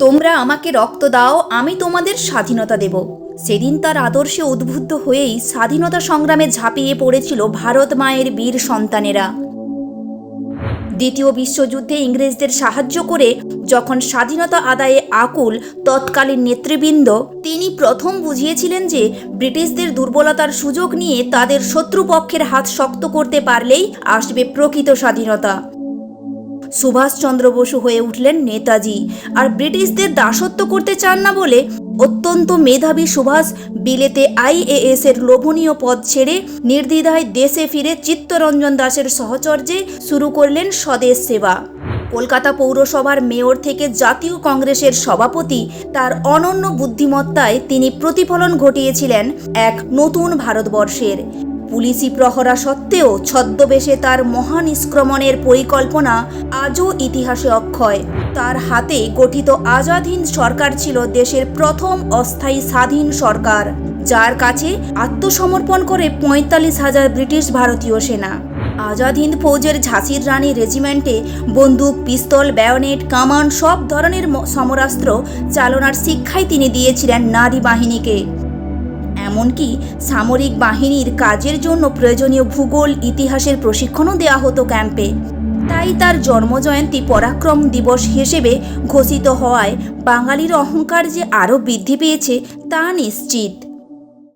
তোমরা আমাকে রক্ত দাও, আমি তোমাদের স্বাধীনতা দেব। সেদিন তার আদর্শে উদ্বুদ্ধ হয়েই স্বাধীনতা সংগ্রামে ঝাঁপিয়ে পড়েছিল ভারত মায়ের বীর সন্তানেরা। দ্বিতীয় বিশ্বযুদ্ধে ইংরেজদের সাহায্য করে যখন স্বাধীনতা আদায়ে আকুল, তৎকালীন নেতৃবৃন্দ, তিনি প্রথম বুঝিয়েছিলেন যে ব্রিটিশদের দুর্বলতার সুযোগ নিয়ে তাদের শত্রুপক্ষের হাত শক্ত করতে পারলেই আসবে প্রকৃত স্বাধীনতা। সুভাষচন্দ্র বসু হয়ে উঠলেন নেতাজি। আর ব্রিটিশদের দাসত্ব করতে চান না বলে অত্যন্ত মেধাবী সুভাষ বিলেতে আইএএস এর লোভনীয় পদ ছেড়ে নির্দ্বিধায় দেশে ফিরে চিত্তরঞ্জন দাসের সহচর্যে শুরু করলেন স্বদেশ সেবা। কলকাতা পৌরসভার মেয়র থেকে জাতীয় কংগ্রেসের সভাপতি, তার অনন্য বুদ্ধিমত্তায় তিনি প্রতিফলন ঘটিয়েছিলেন এক নতুন ভারতবর্ষের। পুলিশি প্রহরা সত্ত্বেও ছদ্মবেশে তার মহানিষ্ক্রমণের পরিকল্পনা আজও ইতিহাসে অক্ষয়। তার হাতে গঠিত আজাদ হিন্দ সরকার ছিল দেশের প্রথম অস্থায়ী স্বাধীন সরকার, যার কাছে আত্মসমর্পণ করে পঁয়তাল্লিশ হাজার ব্রিটিশ ভারতীয় সেনা। আজাদ হিন্দ ফৌজের ঝাঁসির রানী রেজিমেন্টে বন্দুক, পিস্তল, ব্যায়নেট, কামান সব ধরনের সমরাস্ত্র চালনার শিক্ষাই তিনি দিয়েছিলেন নারী বাহিনীকে। এমনকি সামরিক বাহিনীর কাজের জন্য প্রয়োজনীয় ভূগোল, ইতিহাসের প্রশিক্ষণও দেওয়া হতো ক্যাম্পে। তাই তার জন্মজয়ন্তী পরাক্রম দিবস হিসেবে ঘোষিত হওয়ায় বাঙালির অহংকার যে আরও বৃদ্ধি পেয়েছে তা নিশ্চিত।